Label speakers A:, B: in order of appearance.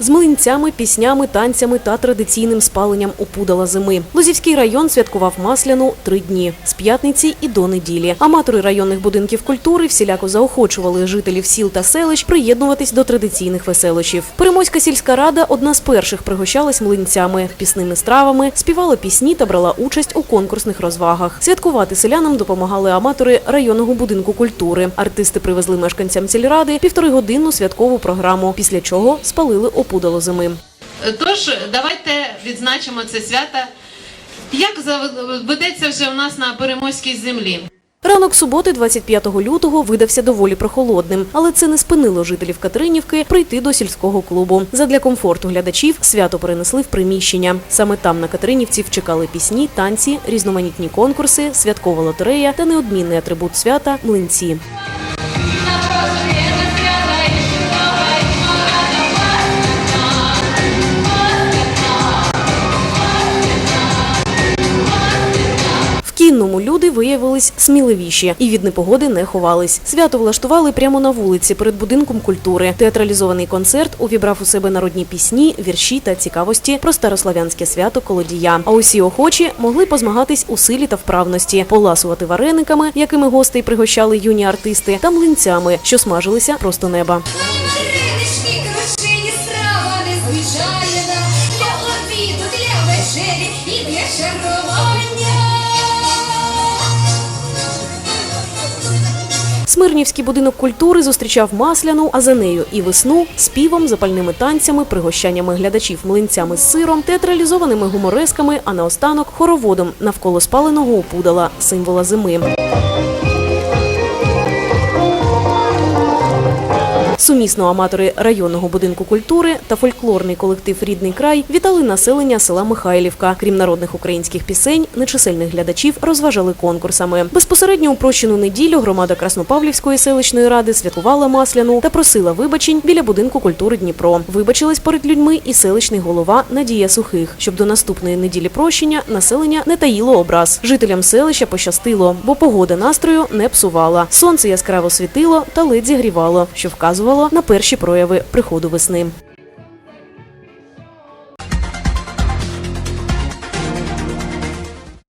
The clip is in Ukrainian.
A: з млинцями, піснями, танцями та традиційним спаленням опудала зими. Лозівський район святкував масляну три дні з п'ятниці і до неділі. Аматори районних будинків культури всіляко заохочували жителів сіл та селищ приєднуватись до традиційних веселощів. Перемоська сільська рада одна з перших пригощалась млинцями, пісними стравами, співала пісні та брала участь у конкурсних розвагах. Святкувати селянам допомагали аматори районного будинку культури. Артисти привезли мешканцям сільради півторигодинну святкову програму, після чого спалили опудало зими.
B: Тож, давайте відзначимо це свято. Як ведеться вже у нас на переможській землі?
A: Ранок суботи, 25 лютого, видався доволі прохолодним, але це не спинило жителів Катеринівки прийти до сільського клубу. Задля комфорту глядачів свято перенесли в приміщення. Саме там на Катеринівців чекали пісні, танці, різноманітні конкурси, святкова лотерея та неодмінний атрибут свята млинці. В кінному люди виявились сміливіші і від непогоди не ховались. Свято влаштували прямо на вулиці перед будинком культури. Театралізований концерт увібрав у себе народні пісні, вірші та цікавості про старослав'янське свято колодія. А усі охочі могли позмагатись у силі та вправності, поласувати варениками, якими гостей пригощали юні артисти, та млинцями, що смажилися просто неба.
C: Для обіду, для вечері і для шарування
A: Смирнівський будинок культури зустрічав масляну, а за нею і весну співом, запальними танцями, пригощаннями глядачів млинцями з сиром, театралізованими гуморесками, а наостанок хороводом навколо спаленого опудала, символа зими. Сумісно аматори районного будинку культури та фольклорний колектив Рідний край вітали населення села Михайлівка. Крім народних українських пісень, нечисельних глядачів розважали конкурсами. Безпосередньо у прощену неділю громада Краснопавлівської селищної ради святкувала масляну та просила вибачень біля будинку культури Дніпро. Вибачилась перед людьми і селищний голова Надія Сухих, щоб до наступної неділі прощення населення не таїло образ. Жителям селища пощастило, бо погода настрою не псувала. Сонце яскраво світило та ледь зігрівало, що вказувало на перші прояви приходу весни.